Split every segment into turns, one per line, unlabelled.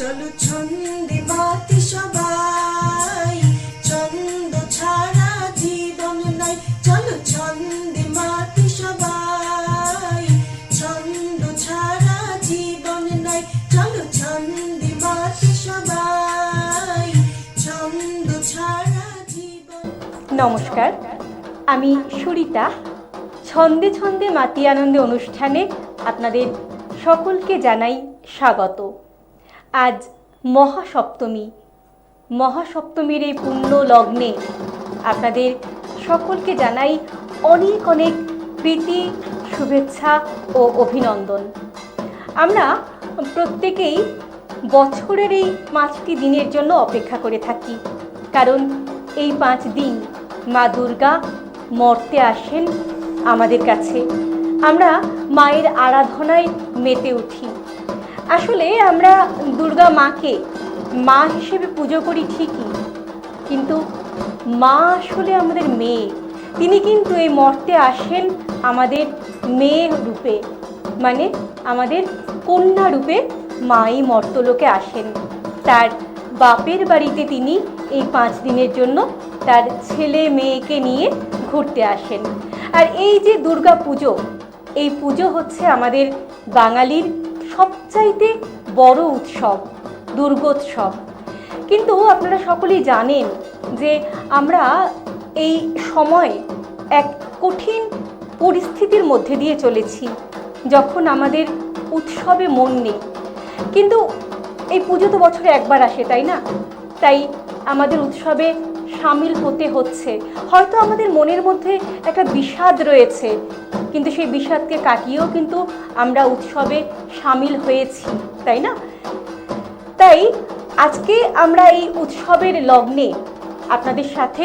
চলো ছন্দে বাতি সবাই, ছন্দ ছাড়া জীবন নাই। চলো ছন্দে মাতি সবাই, ছন্দ ছাড়া জীবন নাই। চলো ছন্দে মাতি সবাই, ছন্দ ছাড়া জীবন
নমস্কার, আমি সুরিতা। ছন্দে ছন্দে মাতি আনন্দে অনুষ্ঠানে আপনাদের সকলকে জানাই স্বাগত। আজ মহাসপ্তমী। মহাসপ্তমীর এই পুণ্য লগ্নে আপনাদের সকলকে জানাই অনেক অনেক প্রীতি, শুভেচ্ছা ও অভিনন্দন। আমরা প্রত্যেকেই বছরের এই পাঁচটি দিনের জন্য অপেক্ষা করে থাকি। কারণ এই পাঁচ দিন মা দুর্গা মর্তে আসেন আমাদের কাছে। আমরা মায়ের আরাধনায় মেতে উঠি। আসলে আমরা দুর্গা মাকে মা হিসেবে পুজো করি ঠিকই, কিন্তু মা আসলে আমাদের মেয়ে। তিনি কিন্তু এই মর্তে আসেন আমাদের মেয়ে রূপে মানে আমাদের কন্যা রূপে মাই মর্তলোকে আসেন। তার বাপের বাড়িতে তিনি এই পাঁচ দিনের জন্য তার ছেলে মেয়েকে নিয়ে ঘুরতে আসেন। আর এই যে দুর্গা পুজো, এই পুজো হচ্ছে আমাদের বাঙালির সবচাইতে বড় উৎসব, দুর্গোৎসব। কিন্তু আপনারা সকলেই জানেন যে আমরা এই সময় এক কঠিন পরিস্থিতির মধ্যে দিয়ে চলেছি, যখন আমাদের উৎসবে মন নেই। কিন্তু এই পুজো তো বছরে একবার আসে, তাই না? তাই আমাদের উৎসবে সামিল হতে হচ্ছে। হয়তো আমাদের মনের মধ্যে একটা বিষাদ রয়েছে কিন্তু সেই বিষাদকে কাটিয়েও কিন্তু আমরা উৎসবে সামিল হয়েছি, তাই না? তাই আজকে আমরা এই উৎসবের লগ্নে আপনাদের সাথে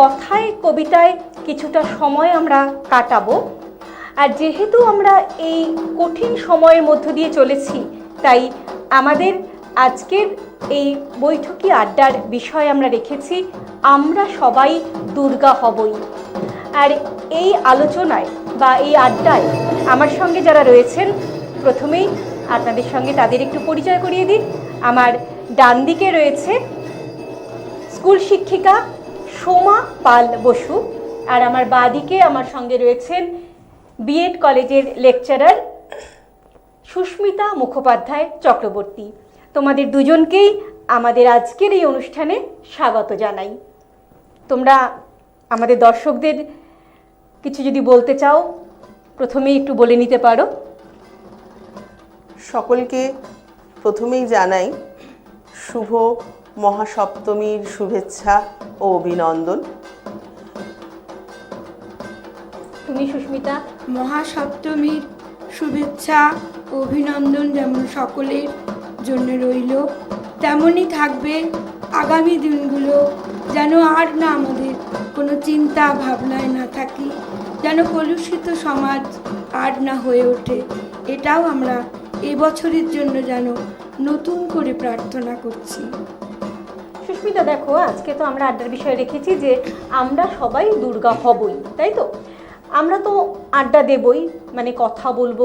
কথায়, কবিতায় কিছুটা সময় আমরা কাটাবো। আর যেহেতু আমরা এই কঠিন সময়ের মধ্য দিয়ে চলেছি, তাই আমাদের আজকের এই বৈঠকি আড্ডার বিষয় আমরা রেখেছি, আমরা সবাই দুর্গা হবই। আর এই আলোচনায় বা এই আড্ডায় আমার সঙ্গে যারা রয়েছেন, প্রথমেই আপনাদের সঙ্গে তাদের একটু পরিচয় করিয়ে দিন আমার ডান দিকে রয়েছে স্কুল শিক্ষিকা সোমা পাল বসু আর আমার বাদিকে আমার সঙ্গে রয়েছেন বিএড কলেজের লেকচারার সুস্মিতা মুখোপাধ্যায় চক্রবর্তী। তোমাদের দুজনকেই আমাদের আজকের এই অনুষ্ঠানে স্বাগত জানাই। তোমরা আমাদের দর্শকদের কিছু যদি বলতে চাও প্রথমেই একটু বলে নিতে পারো।
সকলকে প্রথমেই জানাই শুভ মহাসপ্তমীর শুভেচ্ছা ও অভিনন্দন।
তুমি সুস্মিতা?
মহাসপ্তমীর শুভেচ্ছা অভিনন্দন যেমন সকলের জন্য রইল তেমনই থাকবে আগামী দিনগুলো যেন আর না আমাদের কোনো চিন্তা ভাবনায় না থাকি, যেন কলুষিত সমাজ আর না হয়ে ওঠে। এটাও আমরা এবছরের জন্য যেন নতুন করে প্রার্থনা করছি।
সুস্মিতা, দেখো, আজকে তো আমরা আড্ডার বিষয়ে রেখেছি যে আমরা সবাই দুর্গা হবই, তাই তো? আমরা তো আড্ডা দেবই মানে কথা বলব,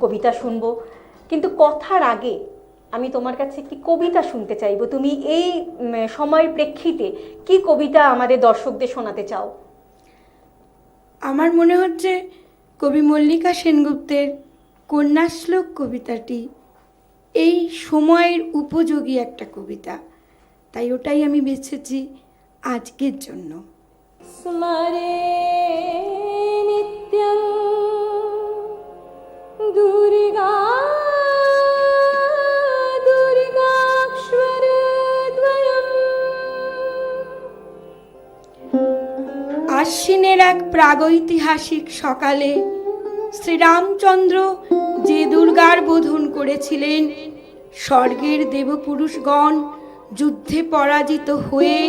কবিতা শুনব, কিন্তু কথার আগে আমি তোমার কাছে একটি কবিতা শুনতে চাইব। তুমি এই সময়ের প্রেক্ষিতে কি কবিতা আমাদের দর্শকদের শোনাতে চাও?
আমার মনে হচ্ছে কবি মল্লিকা সেনগুপ্তের কন্যাশ্লোক কবিতাটি এই সময়ের উপযোগী একটা কবিতা। তাই ওটাই আমি বেছেছি আজকের জন্য।
স্মরে নিত্যং দুর্গা
আশ্বিনের এক প্রাগৈতিহাসিক সকালে শ্রীরামচন্দ্র যে দুর্গার বোধন করেছিলেন, স্বর্গের দেবপুরুষগণ যুদ্ধে পরাজিত হয়ে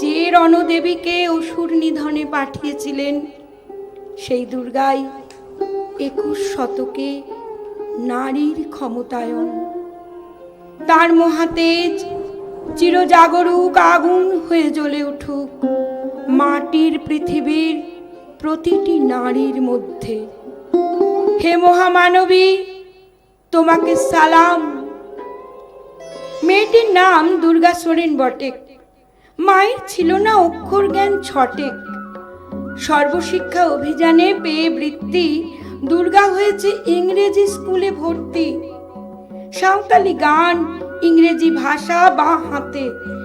যে রণদেবীকে অসুর নিধনে পাঠিয়েছিলেন, সেই দুর্গাই একুশ শতকে নারীর ক্ষমতায়ন। তার মহাতেজ চিরজাগরুক আগুন হয়ে জ্বলে উঠুক। মাটির পৃথিবীর প্রতিটি নারীর মধ্যে। হে মহামানবী, তোমাকে সালাম। মেয়েটির নাম দুর্গা সোরেন বটে মায়ের ছিল না অক্ষর জ্ঞান ছটেক। সর্বশিক্ষা অভিযানে পেয়ে বৃত্তি দুর্গা হয়েছে ইংরেজি স্কুলে ভর্তি। সাঁওতালি গান, ইংরেজি ভাষা বা হাতে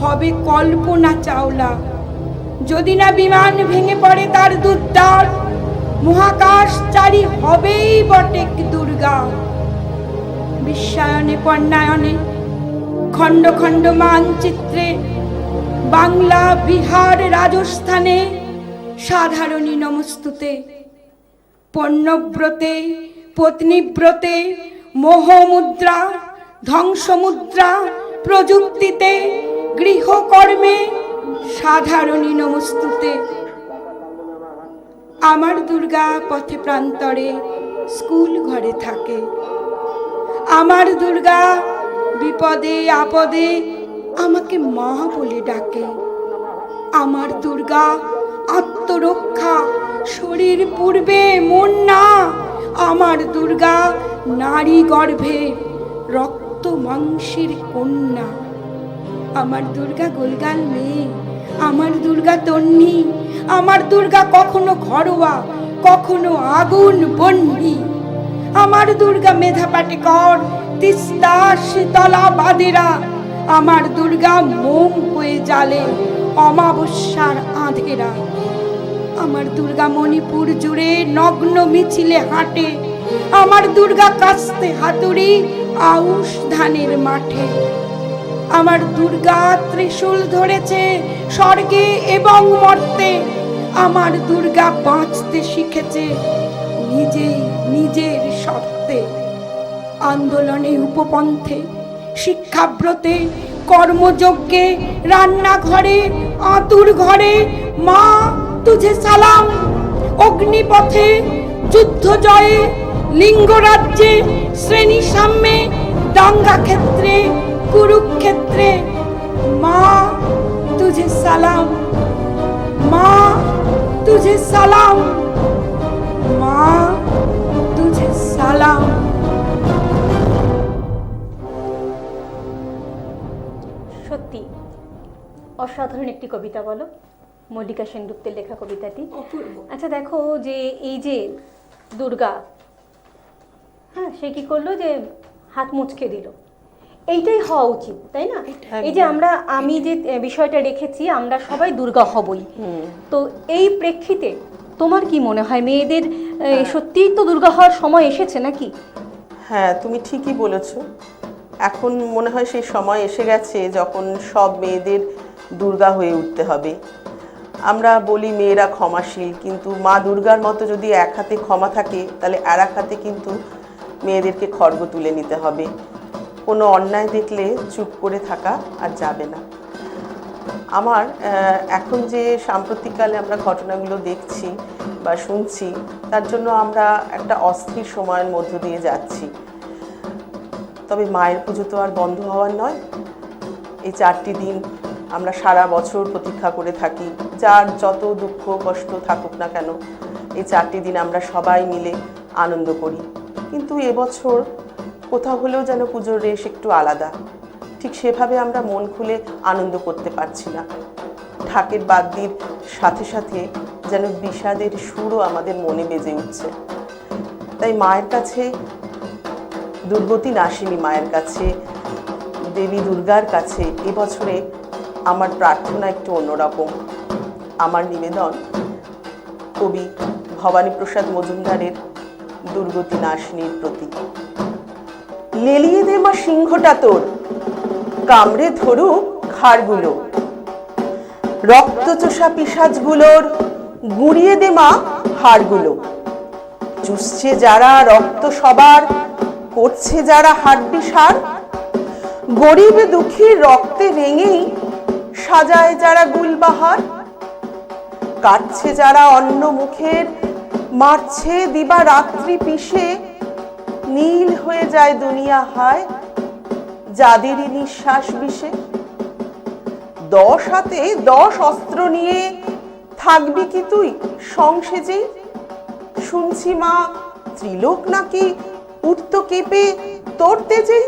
হবে কল্পনা চাওলা। যদি না বিমান ভেঙে পড়ে তার দুদ্দার মহাকাশ চারি হবেই বটে দুর্গা। বিশ্বায়নে, পণ্যায়নে, খণ্ড খণ্ড মানচিত্রে, বাংলা, বিহার, রাজস্থানে, সাধারণী নমস্তুতে, পণ্যব্রতে, পত্নীব্রতে, মোহমুদ্রা, ধ্বংসমুদ্রা প্রযুক্তিতে গৃহকর্মে সাধারণী নমস্তুতে। আমার দুর্গা পথে প্রান্তরে স্কুল ঘরে থাকে। আমার দুর্গা বিপদে, আপদে আমাকে মা বলে ডাকে। আমার দুর্গা আত্মরক্ষা, শরীর পূর্বে মন না। আমার দুর্গা নারী গর্ভে রক্ত মাংসের কন্যা। আমার দুর্গা গোলগাল মেয়ে আমার দুর্গা তন্নি, আমার দুর্গা কখনো ঘরোয়া, কখনো আগুন বন্যি আমার দুর্গা মেধা পাটেকর, তিস্তা, শীতলা বাদেরা, আমার দুর্গা মোম হয়ে জালে অমাবস্যার আঁধেরা। আমার দুর্গা মণিপুর জুড়ে নগ্ন মিছিলে হাঁটে, আমার দুর্গা কাস্তে হাতুড়ি আউশ ধানের মাঠে। আমার দুর্গা ত্রিশূল ধরেছে স্বর্গে এবং মর্তে। আমার দুর্গা বাঁচতে শিখেছে নিজেই নিজের শর্তে আন্দোলনে উপপন্থে, শিক্ষাব্রতে, কর্মযজ্ঞে, রান্নাঘরে, আতুর ঘরে, মা, তুঝে সালাম। অগ্নিপথে যুদ্ধ জয়ে লিঙ্গরাজ্যে, শ্রেণি সাম্যে দাঙ্গা ক্ষেত্রে
কবিতা বলো মল্লিকা সেনগুপ্তের লেখা কবিতাটি। আচ্ছা দেখো যে এই যে দুর্গা হ্যাঁ সে কি করল যে হাত মুচকে দিল। এইটাই হওয়া উচিত তাই না? এই যে আমরা আমি যে বিষয়টা রেখেছি আমরা সবাই দুর্গা হবই। তো এই প্রেক্ষিতে তোমার কি মনে হয় মেয়েদের সত্যিই তো দুর্গা হওয়ার সময় এসেছে নাকি?
হ্যাঁ তুমি ঠিকই বলেছ। এখন মনে হয় সেই সময় এসে গেছে যখন সব মেয়েদের দুর্গা হয়ে উঠতে হবে। আমরা বলি মেয়েরা ক্ষমাশীল, কিন্তু মা দুর্গার মতো যদি এক হাতে ক্ষমা থাকে, তাহলে আর এক হাতে কিন্তু মেয়েদেরকে খর্গ তুলে নিতে হবে। কোনো অন্যায় দেখলে চুপ করে থাকা আর যাবে না। আমার এখন যে সাম্প্রতিককালে আমরা ঘটনাগুলো দেখছি বা শুনছি, তার জন্য আমরা একটা অস্থির সময়ের মধ্য দিয়ে যাচ্ছি। তবে মায়ের পুজো তো আর বন্ধ হওয়ার নয়। এই চারটি দিন আমরা সারা বছর প্রতীক্ষা করে থাকি, যার যত দুঃখ, কষ্ট থাকুক না কেন, এই চারটি দিন আমরা সবাই মিলে আনন্দ করি। কিন্তু এবছর কোথাও হলেও যেন পুজোর রেশ একটু আলাদা। ঠিক সেভাবে আমরা মন খুলে আনন্দ করতে পারছি না। ঢাকের বাদ্যির সাথে সাথে যেন বিষাদের সুরও আমাদের মনে বেজে উঠছে। তাই মায়ের কাছে দুর্গতি নাসিনী মায়ের কাছে, দেবী দুর্গার কাছে এবছরে আমার প্রার্থনা একটু অন্যরকম। আমার নিবেদন, কবি ভবানীপ্রসাদ মজুমদারের দুর্গতি নাশিনীর প্রতি লেলিয়ে দে মা সিংহটা তোর, কামড়ে ধরুক খাড়গুলো রক্তচোষা পিসাজগুলোর, গুঁড়িয়ে দে মা হাড়গুলো। চুষছে যারা রক্ত সবার, করছে যারা হাড্ডি সার গরিব দুঃখীর রক্তে রেঙেই সাজায় যারা গুলবাহার, কাটছে যারা অন্য মুখের মারছে দিবা রাত্রি পিষে, নীল হয়ে যায় দুনিয়া হায় যাদেরই নিঃশ্বাস বিষে। দশ হাতে দশ অস্ত্র নিয়ে থাকবি কি তুই সংসেজেই শুনছি মা, ত্রিলোক নাকি উঠত কেঁপে তোর তেজেই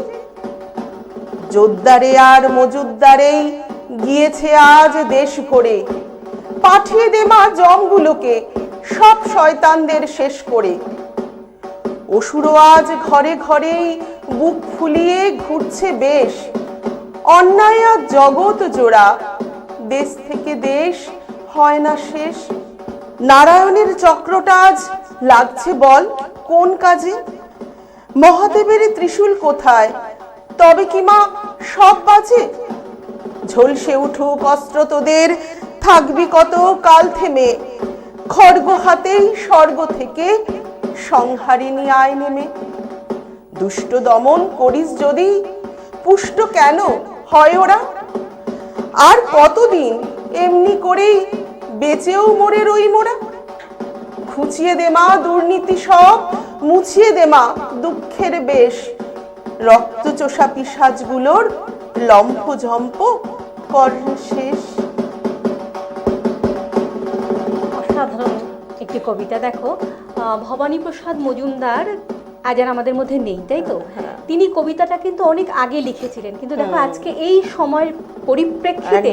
জোদ্দারে আর মজুদ্দারেই গিয়েছে আজ দেশ ভরে। পাঠিয়ে দে মা জমগুলোকে সব শয়তানদের শেষ করে। অসুরও আজ ঘরে ঘরেই বুক ফুলিয়ে ঘুরছে বেশ। অন্যায় আর জগৎ জোড়া, দেশ থেকে দেশ হয় না শেষ। নারায়ণের চক্রটা আজ লাগছে বল কোন কাজে? মহাদেবের ত্রিশূল কোথায়? তবে কি মা সব বাজে? ঝলসে উঠুক অস্ত্র তোদের। থাকবি কত কাল থেমে। খড়গ হাতেই স্বর্গ থেকে সংহারিণী আয় নেমে। দুষ্ট দমন করিস যদি, পুষ্ট কেন হয় ওরা? আর কতদিন এমনি করেই বেঁচেও মরে রই মোরা? খুঁচিয়ে দে মা দুর্নীতি সব, মুছিয়ে দে মা দুঃখের বেশ। রক্তচোষা পিসাজগুলোর লম্ফ ঝম্প কর শেষ
অসাধারণ একটি কবিতা দেখো। ভবানী প্রসাদ মজুমদার আজ আর আমাদের মধ্যে নেই তাই তো?
হ্যাঁ।
তিনি কবিতাটা কিন্তু অনেক আগে লিখেছিলেন। কিন্তু দেখো আজকে এই সময়ের পরিপ্রেক্ষিতে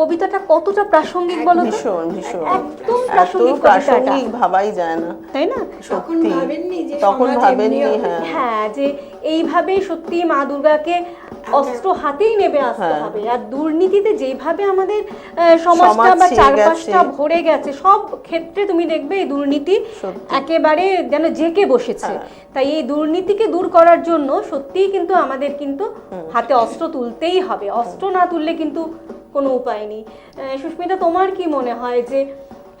কবিতাটা কতটা প্রাসঙ্গিক বলো?
ভীষণ ভীষণ।
একদম প্রাসঙ্গিক
প্রাসঙ্গিক ভাবাই যায় না।
তাই না?
তখন ভাবেননি যে
তখন ভাবেননি হ্যাঁ।
হ্যাঁ যে এইভাবে সত্যি মা দুর্গাকে অস্ত্র হাতেই নেবে আসতে
হ্যাঁ।
হবে। আর দুর্নীতিতে যেভাবে আমাদের সমাজটা বা চারপাশটা ভরে গেছে সব ক্ষেত্রে তুমি দেখবে এই দুর্নীতি একেবারে যেন জেকে বসেছে।
হ্যাঁ।
তাই এই দুর্নীতিকে দূর করার জন্য সত্যিই কিন্তু আমাদের কিন্তু হাতে অস্ত্র তুলতেই হবে। অস্ত্র না তুললে কিন্তু কোনো উপায় নেই। আহ, সুস্মিতা তোমার কি মনে হয় যে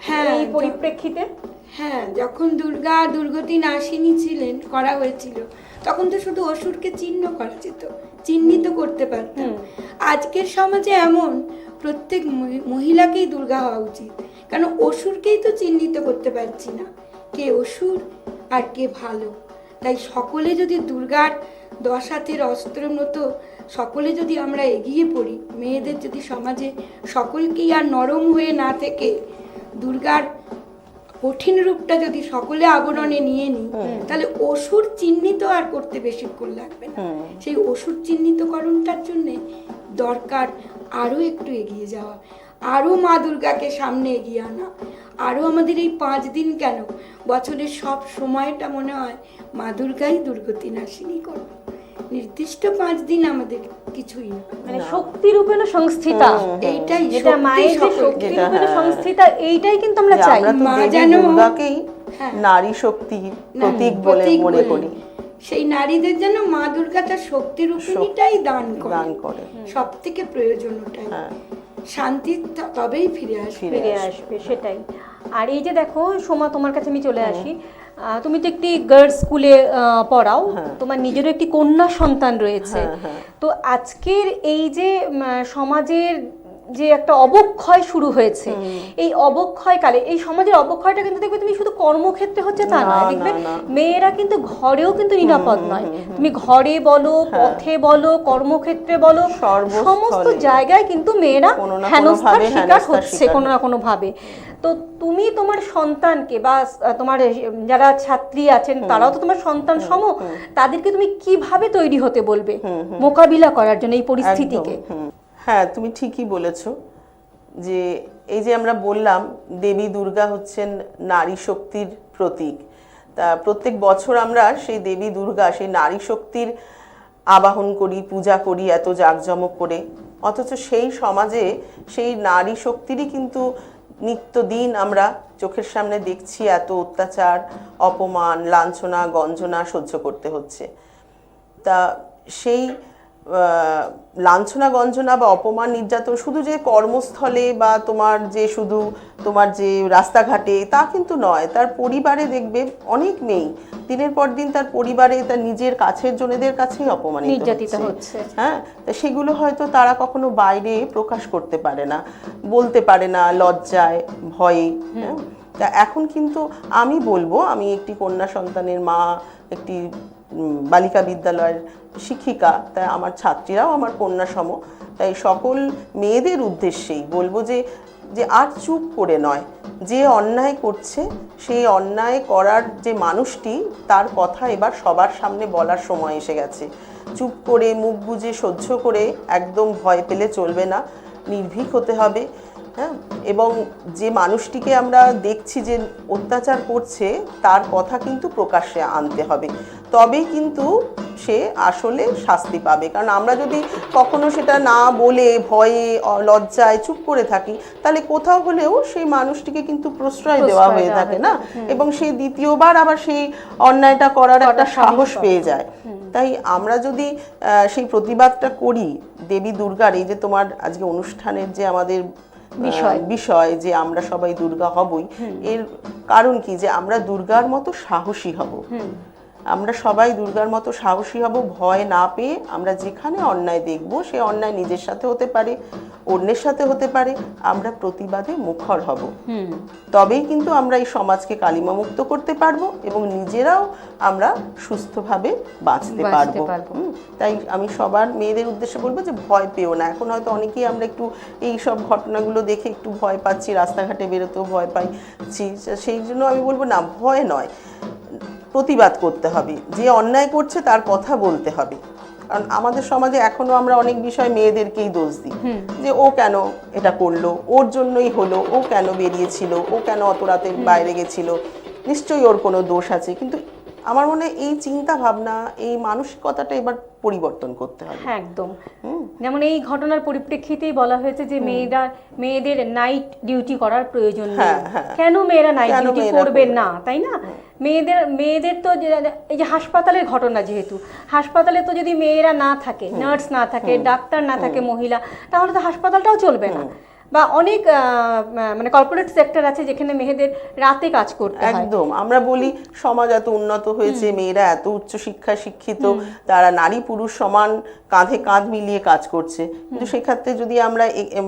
হ্যাঁ,
এই পরিপ্রেক্ষিতে?
হ্যাঁ যখন দুর্গা দুর্গতি নাশিনী ছিলেন করা হয়েছিল তখন তো শুধু অসুরকে চিহ্ন করা যেত। চিহ্নিত করতে পারতাম। আজকের সমাজে এমন প্রত্যেক মহি- মহিলাকেই দুর্গা হওয়া উচিত। কারণ অসুরকেই তো চিহ্নিত করতে পারছি না। কে অসুর আর কে ভালো। তাই সকলে যদি দুর্গার দশ হাতের অস্ত্রের মতো সকলে যদি আমরা এগিয়ে পড়ি মেয়েদের যদি সমাজে সকলকেই আর নরম হয়ে না থেকে দুর্গার কঠিন রূপটা যদি সকলে আবরণে নিয়ে নিই তাহলে অসুর চিহ্নিত আর করতে বেশিক্ষণ লাগবে না। সেই অসুর চিহ্নিতকরণটার জন্যে দরকার আরও একটু এগিয়ে যাওয়া আরও মা দুর্গাকে সামনে এগিয়ে আনা আরও আমাদের এই পাঁচ দিন কেন? বছরের সব সময়টা মনে হয় মা দুর্গাই দুর্গতি নাশিনী করবে। নির্দিষ্ট পাঁচ দিন আমাদের কিছুই না।
মানে শক্তি রূপেণ সংস্থিতা?
এইটাই
যেটা মায়ের যে শক্তি রূপেণ
হ্যাঁ।
সংস্থিতা এইটাই কিন্তু আমরা চাই।
মা যেন-
দুর্গাকেই
হ্যাঁ।
নারী শক্তির
না,
প্রতীক বলে মনে করি।
সেই নারীদের যেন মা দুর্গা তার শক্তি রূপিণীটাই দান করে।
দান করে।
সব থেকে প্রয়োজন ওটাই
হ্যাঁ।
শান্তি তবেই ফিরে আসবে।
ফিরে আসবে।
সেটাই। আর এই যে দেখো সোমা তোমার কাছে আমি চলে আসি। তুমি তো একটি গার্লস স্কুলে পড়াও
হ্যাঁ।
তোমার নিজেরও একটি কন্যা সন্তান রয়েছে
হ্যাঁ, হ্যাঁ।
তো আজকের এই যে সমাজের যে একটা অবক্ষয় শুরু হয়েছে এই অবক্ষয় কালে এই সমাজের অবক্ষয়টা কিন্তু দেখবে তুমি শুধু কর্মক্ষেত্রে হচ্ছে তা
না,
দেখবে মেয়েরা কিন্তু ঘরেও কিন্তু নিরাপদ নয়। তুমি ঘরে বলো পথে বলো কর্মক্ষেত্রে বলো। সমস্ত জায়গায় কিন্তু মেয়েরা
কোনো না
হেনস্থার শিকার হচ্ছে কোনো না কোনো ভাবে। তো তুমি তোমার সন্তানকে বা তোমার যারা ছাত্রী আছেন তারাও তো তোমার সন্তান সম তাদেরকে তুমি কীভাবে তৈরি হতে বলবে? মোকাবিলা করার জন্য এই পরিস্থিতিকে।
হ্যাঁ তুমি ঠিকই বলেছ যে এই যে আমরা বললাম, দেবী দুর্গা হচ্ছেন নারী শক্তির প্রতীক। তা প্রত্যেক বছর আমরা সেই দেবী দুর্গা, সেই নারী শক্তির আবাহন করি, পূজা করি এত জাঁকজমক করে। অথচ সেই সমাজে সেই নারী শক্তিরই কিন্তু নিত্যদিন আমরা চোখের সামনে দেখছি এত অত্যাচার, অপমান, লাঞ্ছনা, গঞ্জনা সহ্য করতে হচ্ছে। তা সেই লাঞ্ছনা গঞ্জনা বা অপমান নির্যাতন শুধু যে কর্মস্থলে বা তোমার যে শুধু তোমার যে রাস্তাঘাটে তা কিন্তু নয়। তার পরিবারে দেখবে অনেক মেয়ে দিনের পর দিন তার পরিবারে তার নিজের কাছের জনেদের কাছেই অপমানিত
নির্যাতিত হচ্ছে।
হ্যাঁ? তা সেগুলো হয়তো তারা কখনো বাইরে প্রকাশ করতে পারে না বলতে পারে না লজ্জায় ভয়ে। হ্যাঁ? তা এখন কিন্তু আমি বলব আমি একটি কন্যা সন্তানের মা একটি বালিকা বিদ্যালয়ের শিক্ষিকা তাই আমার ছাত্রীরাও আমার কন্যা সম তাই সকল মেয়েদের উদ্দেশ্যেই বলব যে যে আর চুপ করে নয়। যে অন্যায় করছে, সেই অন্যায় করার যে মানুষটি, তার কথা এবার সবার সামনে বলার সময় এসে গেছে। চুপ করে মুখ বুজে সহ্য করে একদম ভয় পেলে চলবে না। নির্ভীক হতে হবে। হ্যাঁ? এবং যে মানুষটিকে আমরা দেখছি যে অত্যাচার করছে তার কথা কিন্তু প্রকাশ্যে আনতে হবে। তবেই কিন্তু সে আসলে শাস্তি পাবে। কারণ আমরা যদি কখনো সেটা না বলে ভয়ে লজ্জায় চুপ করে থাকি তাহলে কোথাও হলেও সেই মানুষটিকে কিন্তু প্রশ্রয় দেওয়া হয়ে থাকে না? এবং সে দ্বিতীয়বার আবার সেই অন্যায়টা করার একটা
সাহস
পেয়ে যায়। তাই আমরা যদি সেই প্রতিবাদটা করি দেবী দুর্গার এই যে তোমার আজকে অনুষ্ঠানের যে আমাদের
বিষয়।
বিষয় যে আমরা সবাই দুর্গা হবই। এর কারণ কি? যে আমরা দুর্গার মতো সাহসী হব। আমরা সবাই দুর্গার মতো সাহসী হব ভয় না পেয়ে আমরা যেখানে অন্যায় দেখব সে অন্যায় নিজের সাথে হতে পারে অন্যের সাথে হতে পারে আমরা প্রতিবাদে মুখর হব। তবেই কিন্তু আমরা এই সমাজকে কালিমা মুক্ত করতে পারব এবং নিজেরাও আমরা সুস্থভাবে বাঁচতে পারব। তাই আমি সবার মেয়েদের উদ্দেশ্যে বলব যে ভয় পেও না। এখন হয়তো অনেকেই আমরা একটু এই সব ঘটনাগুলো দেখে একটু ভয় পাচ্ছি রাস্তাঘাটে বেরোতেও ভয় পাইছি সেই জন্য আমি বলব না ভয় নয়। প্রতিবাদ করতে হবে। যে অন্যায় করছে তার কথা বলতে হবে। কারণ আমাদের সমাজে এখনও আমরা অনেক বিষয় মেয়েদেরকেই দোষ দিই। যে ও কেন এটা করল? ওর জন্যই হলো ও কেন বেরিয়েছিল? ও কেন অত রাতে বাইরে গেছিল? নিশ্চয়ই ওর কোনো দোষ আছে। কিন্তু আমার মনে হয় এই চিন্তা ভাবনা এই মানসিকতাটা এবার পরিবর্তন করতে হবে।
হ্যাঁ একদম। যেমন এই ঘটনার পরিপ্রেক্ষিতেই বলা হয়েছে যে মেয়েরা মেয়েদের নাইট ডিউটি করার প্রয়োজন নেই।
হ্যাঁ, হ্যাঁ।
কেন মেয়েরা নাইট ডিউটি করবে
করবে?
না তাই না? মেয়েদের মেয়েদের তো এই যে হাসপাতালের ঘটনা যেহেতু হাসপাতালে তো যদি মেয়েরা না থাকে নার্স না থাকে ডাক্তার না থাকে মহিলা তাহলে তো হাসপাতালটাও চলবে না। বা অনেক মানে কর্পোরেট সেক্টর আছে যেখানে মেয়েদের রাতে কাজ করতে
একদম। আমরা বলি সমাজ এত উন্নত হয়েছে মেয়েরা এত উচ্চ শিক্ষা শিক্ষিত তারা নারী পুরুষ সমান কাঁধে কাঁধ মিলিয়ে কাজ করছে। কিন্তু সেক্ষেত্রে যদি আমরা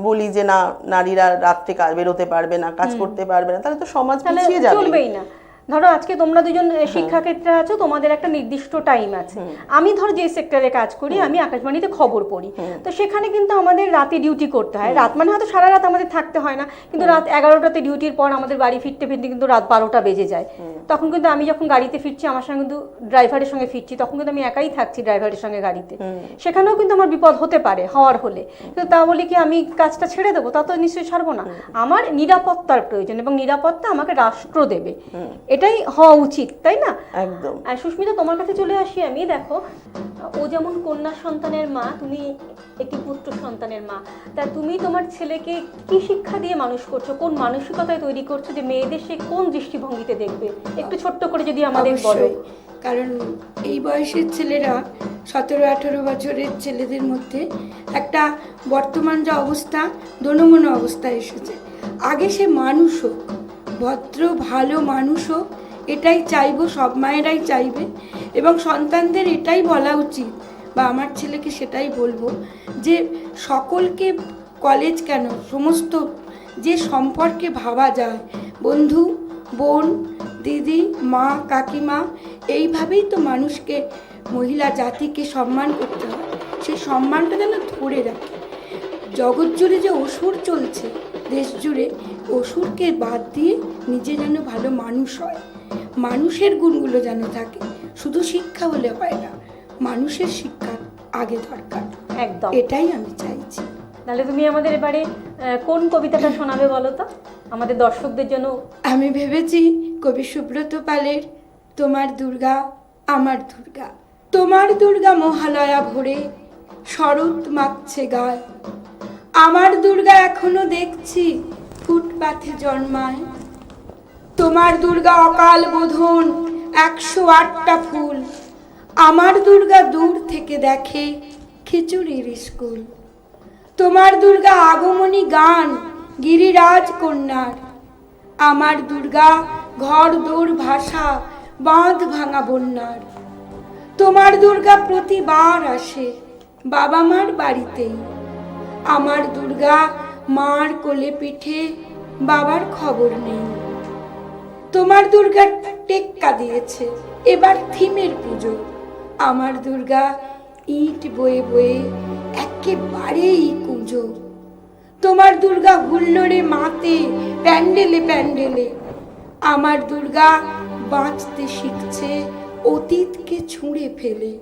বলি যে না নারীরা রাত্রে বেরোতে পারবে না কাজ করতে পারবে না তাহলে তো সমাজ পিছিয়ে যাবে।
চলবেই না। ধরো আজকে তোমরা দুজন শিক্ষাক্ষেত্রে আছো তোমাদের একটা নির্দিষ্ট টাইম আছে। আমি ধরো যে সেক্টরে কাজ করি আমি আকাশবাণীতে খবর পড়ি। তো সেখানে কিন্তু আমাদের রাতে ডিউটি করতে হয়। রাত মানে হয়তো সারা রাত আমাদের থাকতে হয় না কিন্তু রাত এগারোটাতে ডিউটির পর আমাদের বাড়ি ফিরতে ফিরতে কিন্তু রাত বারোটা বেজে যায়। তখন কিন্তু আমি যখন গাড়িতে ফিরছি আমার সঙ্গে কিন্তু ড্রাইভারের সঙ্গে ফিরছি তখন কিন্তু আমি একাই থাকছি ড্রাইভারের সঙ্গে গাড়িতে। সেখানেও কিন্তু আমার বিপদ হতে পারে হওয়ার হলে। কিন্তু তা বলে কি আমি কাজটা ছেড়ে দেবো? তা তো নিশ্চয়ই ছাড়বো না। আমার নিরাপত্তার প্রয়োজন এবং নিরাপত্তা আমাকে রাষ্ট্র দেবে। এটাই হওয়া উচিত তাই না?
একদম।
আর সুস্মিতা তোমার কাছে চলে আসি আমি দেখো। ও যেমন কন্যা সন্তানের মা তুমি একটি পুত্র সন্তানের মা। তা তুমি তোমার ছেলেকে কি শিক্ষা দিয়ে মানুষ করছ? কোন মানসিকতায় তৈরি করছ যে মেয়েদের সে কোন দৃষ্টিভঙ্গিতে দেখবে? একটু ছোট্ট করে যদি আমাদের বলো।
কারণ এই বয়সের ছেলেরা সতেরো আঠেরো বছরের ছেলেদের মধ্যে একটা বর্তমান যে অবস্থা দনমন অবস্থা এসেছে। আগে সে মানুষ হোক ভদ্র, ভালো মানুষ হোক, এটাই চাইব, সব মায়েরাই চাইবে। এবং সন্তানদের এটাই বলা উচিত, বা আমার ছেলেকে সেটাই বলব, যে সকলকে কলেজ কেন, সমস্ত যে সম্পর্কে ভাবা যায়, বন্ধু, বোন, দিদি, মা, কাকিমা, এইভাবেই তো মানুষকে, মহিলা জাতিকে সম্মান করতে হয়। সেই সম্মানটা যেন ধরে রাখে। জগৎ জুড়ে যে অসুর চলছে দেশ জুড়ে অসুরকে বাদ দিয়ে নিজে যেন ভালো মানুষ হয়। মানুষের গুণগুলো যেন থাকে শুধু শিক্ষা হলে হয় না মানুষের শিক্ষা আগে দরকার।
একদম।
এটাই আমি চাইছি।
তাহলে তুমি আমাদের এবারে কোন কবিতাটা শোনাবে বলো তো? আমাদের দর্শকদের জন্য।
আমি ভেবেছি কবি সুব্রত পালের তোমার দুর্গা আমার দুর্গা। তোমার দুর্গা মহালয়া ভোরে শরৎ মাখছে গায়। আমার দুর্গা এখনও দেখছি ফুটপাথে জন্মায়। তোমার দুর্গা অকাল বোধন একশো আটটা ফুল। আমার দুর্গা দূর থেকে দেখে খিচুড়ির স্কুল। তোমার দুর্গা আগমনী গান গিরিরাজ কন্যার। আমার দুর্গা ঘর দৌড় ভাষা বাঁধ ভাঙা বন্যার। তোমার দুর্গা প্রতিবার আসে বাবা মার বাড়িতেই। আমার দুর্গা মার কোলে পিঠে বাবার খবর নেই। তোমার দুর্গা টেক্কা দিয়েছে, এবার থিমের পুজো। আমার দুর্গা ইট বয়ে বয়ে একেবারেই কুঁজো। তোমার দুর্গা হুল্লোড়ে মাতে, প্যান্ডেলে প্যান্ডেলে। আমার দুর্গা বাঁচতে শিখছে, অতীতকে ছুঁড়ে ফেলে।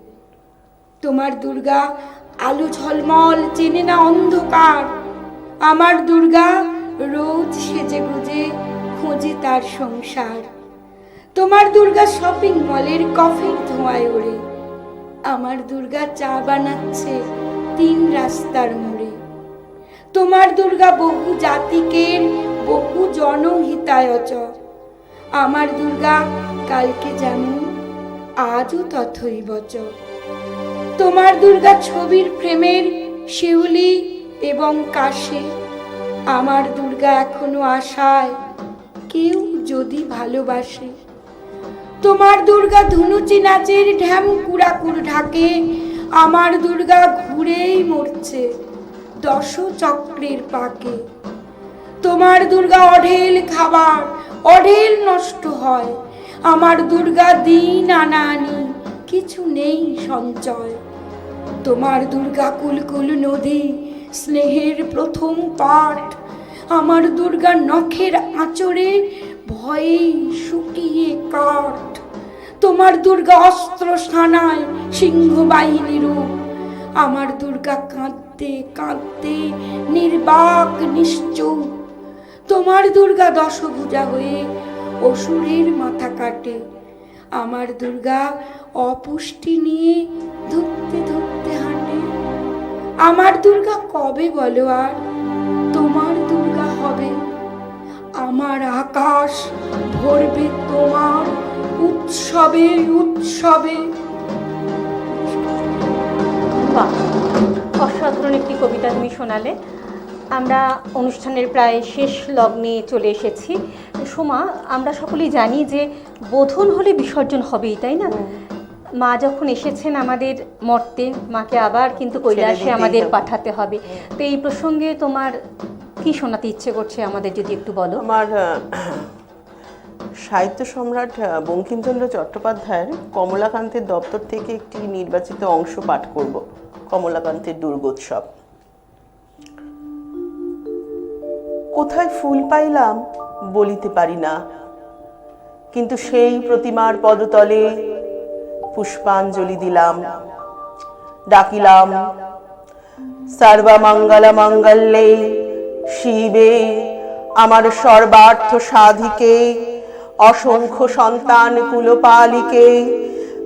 তোমার দুর্গা আলো ঝলমল, চেনে না অন্ধকার। আমার দুর্গা রোজ সেজে গুজে, খোঁজে তার সংসার। তোমার দুর্গা শপিং মলের কফির ধোঁয়ায় ওড়ে। আমার দুর্গা চা বানাচ্ছে তিন রাস্তার মোড়ে। তোমার দুর্গা বহু জাতিকের, বহু জনহিতায়চ আমার দুর্গা কালকে যেমন আজও তথই বচ তোমার দুর্গা ছবির প্রেমের শিউলি এবং কাশে আমার দুর্গা এখনও আশায় কেউ যদি ভালোবাসে। তোমার দুর্গা ধুনুচি নাচের ঢ্যাম কুড়াকুড় ঢাকে আমার দুর্গা ঘুরেই মরছে দশ চক্রের পাকে। তোমার দুর্গা অঢেল খাবার, অঢেল নষ্ট হয়। আমার দুর্গা দিন আনা আনানি কিছু নেই সঞ্চয়। তোমার দুর্গা কুলকুল নদী, স্নেহের প্রথম পাঠ। আমার দুর্গা নখের আঁচড়ে ভয়ে শুকিয়ে কাঠ। তোমার দুর্গা অস্ত্র সানায় সিংহ বাহিনী রূপ। আমার দুর্গা কাঁদতে কাঁদতে নির্বাক নিশ্চুপ। তোমার দুর্গা দশভুজা হয়ে অসুরের মাথা কাটে। আমার দুর্গা অপুষ্টি নিয়ে ধরতে হাঁটে আমার দুর্গা কবে বলো আর? তোমার দুর্গা হবে। আমার আকাশ ভরবে তোমার উৎসবে উৎসবে।
বাহ অসাধারণ একটি কবিতা তুমি শোনালে। আমরা অনুষ্ঠানের প্রায় শেষ লগ্নে চলে এসেছি। সোমা আমরা সকলেই জানি যে বোধন হলে বিসর্জন হবেই তাই না? মা যখন এসেছেন আমাদের মর্তে মাকে আবার কিন্তু কৈলাসে আমাদের পাঠাতে হবে। তো এই প্রসঙ্গে তোমার কি শোনাতে ইচ্ছে করছে আমাদের যদি একটু বলো?
আমার সাহিত্য সম্রাট বঙ্কিমচন্দ্র চট্টোপাধ্যায়ের কমলাকান্তের দপ্তর থেকে একটি নির্বাচিত অংশ পাঠ করব কমলাকান্তের দুর্গোৎসব। কোথায় ফুল পাইলাম বলিতে পারি না কিন্তু সেই প্রতিমার পদতলে পুষ্পাঞ্জলি দিলাম, ডাকিলাম সর্বা সর্বমঙ্গল মঙ্গলে শিবে, আমার সর্বার্থ সাধিকে, অসংখ্য সন্তান কুলপালিকে,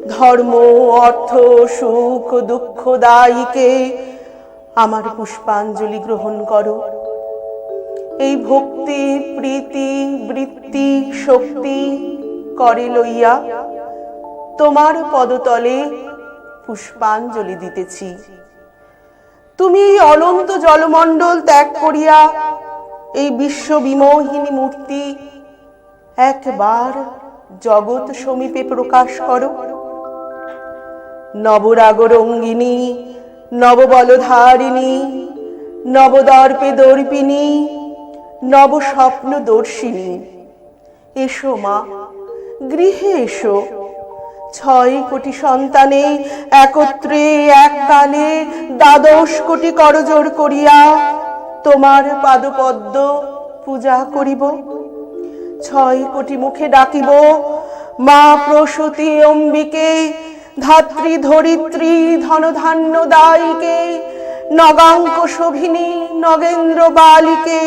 ধর্ম, অর্থ, সুখ, দুঃখ, দায়ীকে আমার পুষ্পাঞ্জলি গ্রহণ করো। এই ভক্তি, প্রীতি, বৃত্তি, শক্তি করে লইয়া তোমার পদতলে পুষ্পাঞ্জলি দিতেছি। তুমি এই অনন্ত জলমণ্ডল ত্যাগ করিয়া এই বিশ্ব বিমোহিনী মূর্তি একবার জগৎ সমীপে প্রকাশ করো। নবরাগরঙ্গিনী, নববলধারিণী, নবদর্পে দর্পিনী নব স্বপ্ন দর্শিনী এসো মা, গৃহে এসো। ছয় কোটি সন্তানে একত্রে এককালে দ্বাদশ কোটি করজোর করিয়া তোমার পাদপদ্ম পূজা করিব। ছয় কোটি মুখে ডাকিব, মা প্রসূতি অম্বিকে, ধাত্রী ধরিত্রী ধনধান্য দায়ীকে, নগাঙ্ক শোভিনী নগেন্দ্র বালিকে,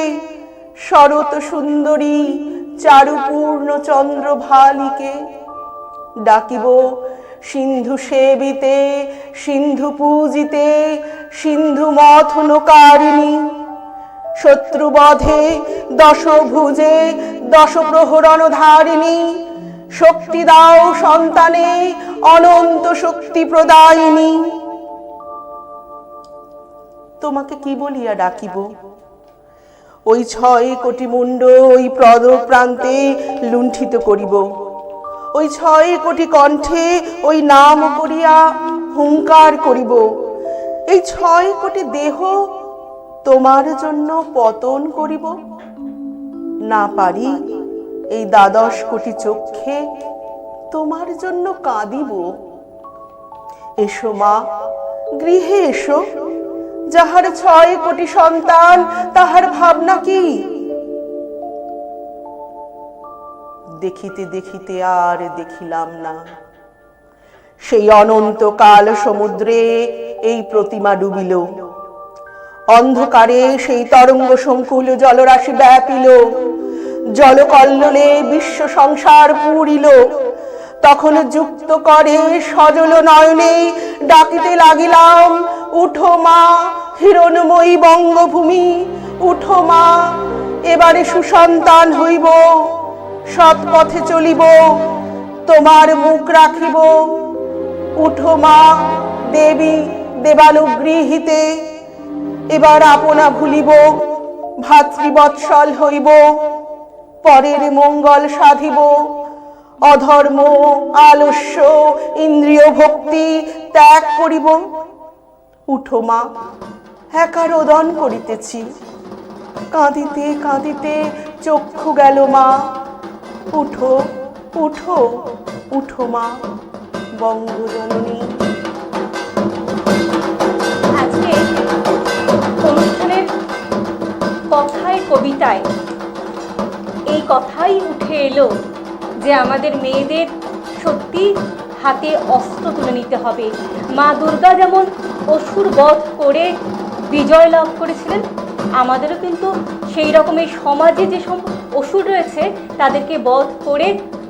শরৎ সুন্দরী চারুপূর্ণ চন্দ্র ভালিকে। ডাকিব। সিন্ধু সেবিতে, সিন্ধু পূজিতে, সিন্ধু মথনকারিণী। শত্রুবধে, দশভুজে দশ প্রহরণ ধারিণী শক্তি দাও সন্তানে, অনন্ত শক্তি প্রদায়িনী। তোমাকে কি বলিয়া ডাকিব? ওই ছয় কোটি মুন্ড ওই প্রদ প্রান্তে লুণ্ঠিত করিব। ওই ছয় কোটি কণ্ঠে ওই নাম করিয়া হুঙ্কার করিব। এই ছয় কোটি দেহ তোমার জন্য পতন করিব। না পারি এই দ্বাদশ কোটি চক্ষে তোমার জন্য কাঁদিব। এসো মা, গৃহে এসো। যাহার ছয় কোটি সন্তান, তাহার ভাবনা কি? দেখিতে দেখিতে আর দেখিলাম না। সেই অনন্তকাল সমুদ্রে এই প্রতিমা ডুবিল। অন্ধকারে সেই তরঙ্গ সংকুল জলরাশি ব্যাপিল। জলকল্লোলে বিশ্ব সংসার পুরিল। তখন যুক্ত করে সজল নয়নে ডাকিতে লাগিলাম, উঠো মা, হিরণময়ী বঙ্গভূমি, উঠো মা, এবারে সুসন্তান হইব। সৎ পথে চলিব, তোমার মুখ রাখিব। উঠো মা, দেবী দেবানুগৃহীতে, এবার আপনা ভুলিব, ভাতৃবৎসল হইব, পরের মঙ্গল সাধিব। অধর্ম, আলস্য, ইন্দ্রিয় ভক্তি ত্যাগ করিব। উঠো মা একা রোদন করিতেছি। কাঁদিতে কাঁদিতে চক্ষু গেল মা উঠো উঠো উঠো মা, বঙ্গজননী।
আজকে অনুষ্ঠানের কথায়, কবিতায় এই কথাই উঠে এলো যে আমাদের মেয়েদের সত্যি হাতে অস্ত্র তুলে নিতে হবে। মা দুর্গা যেমন অসুর বধ করে বিজয় লাভ করেছিলেন, আমাদেরও কিন্তু সেই রকমের সমাজে যে সব অসুর রয়েছে, তাদেরকে বধ করে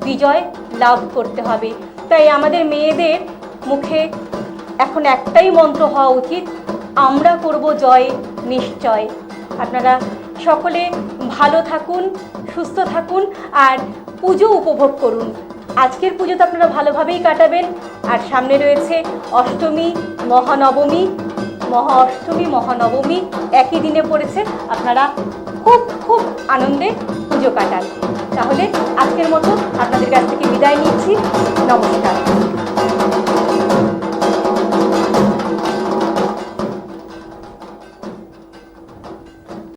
বিজয় লাভ করতে হবে। তাই আমাদের মেয়েদের মুখে এখন একটাই মন্ত্র হওয়া উচিত, আমরা করব জয় নিশ্চয়। আপনারা সকলে ভালো থাকুন, সুস্থ থাকুন, আর পুজো উপভোগ করুন। আজকের পুজো তো আপনারা ভালোভাবেই কাটাবেন। আর সামনে রয়েছে অষ্টমী, মহানবমী মহা অষ্টমী মহানবমী একই দিনে পড়েছে। আপনারা খুব খুব আনন্দে পুজো কাটান। তাহলে আজকের মতো আপনাদের কাছ থেকে বিদায় নিচ্ছি। নমস্কার।